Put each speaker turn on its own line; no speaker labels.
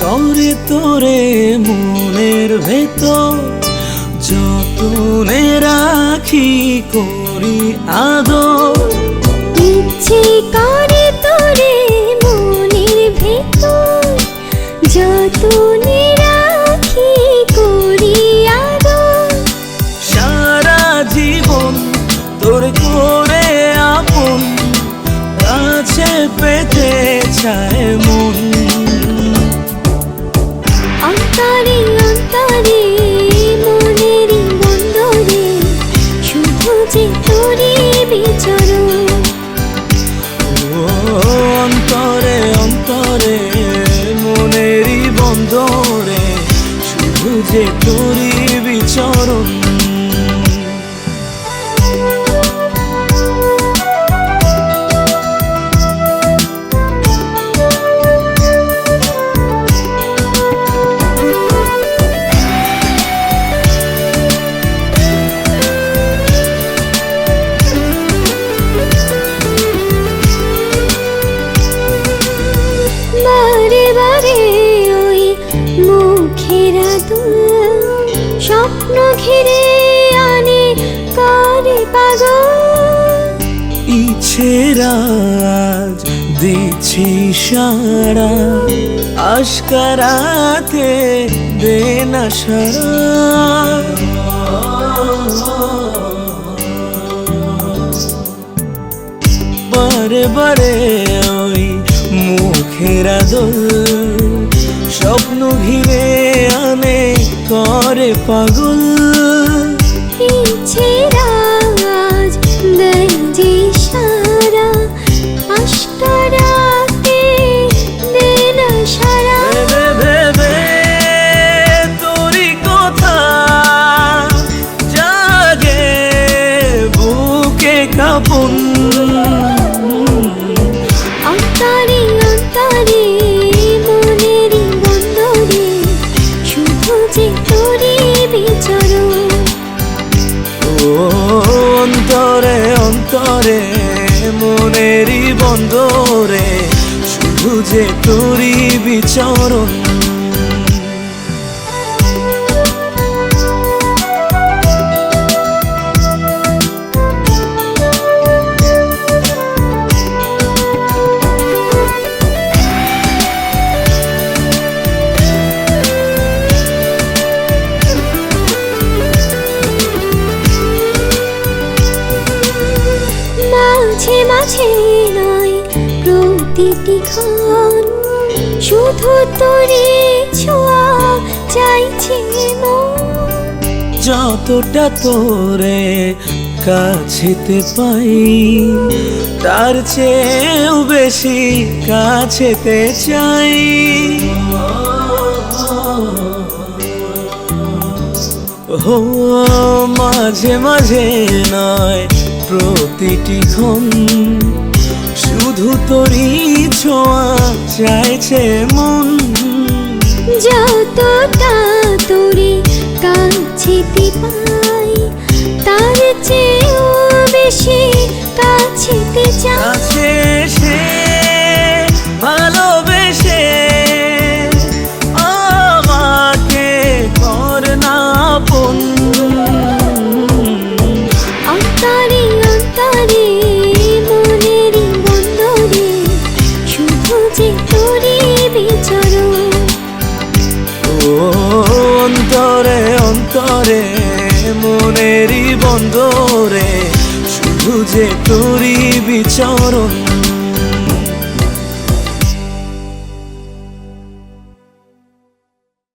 করে তোরে মনের ভেতর যতনে রাখি করি আদর।
ইচ্ছে করে তোরে অন্তরে অন্তরে মনেরই বন্দরে শুধু যে তোরে মুখেরা দুল, স্বপ্ন ঘিরে আনে করে
ইচ্ছে রাজ দিচ্ছি সারা দে না বারে বারে ওই মুখেরা দোল স্বপ্ন ঘিরে করে পাগল।
বন্দরে শুধু যে
তোরই বিচরণ।
মাঝে মাঝে নয় প্রতিটি ক্ষণ শুধু তোরে ছোঁয়া চাইছে
যতটা তোরে কাছেতে পাই, তার চেয়েও বেশি কাছেতে চাই। ও মাঝে মাঝে নয়, প্রতিটি ক্ষণ শুধু তোরই ছোঁয়া চাইছে মন।
যতটা তোরে কাছে পাই তার চেয়েও বেশি কাছেতে চাই।
বন্দরে শুধু যে তোরই বিচরণ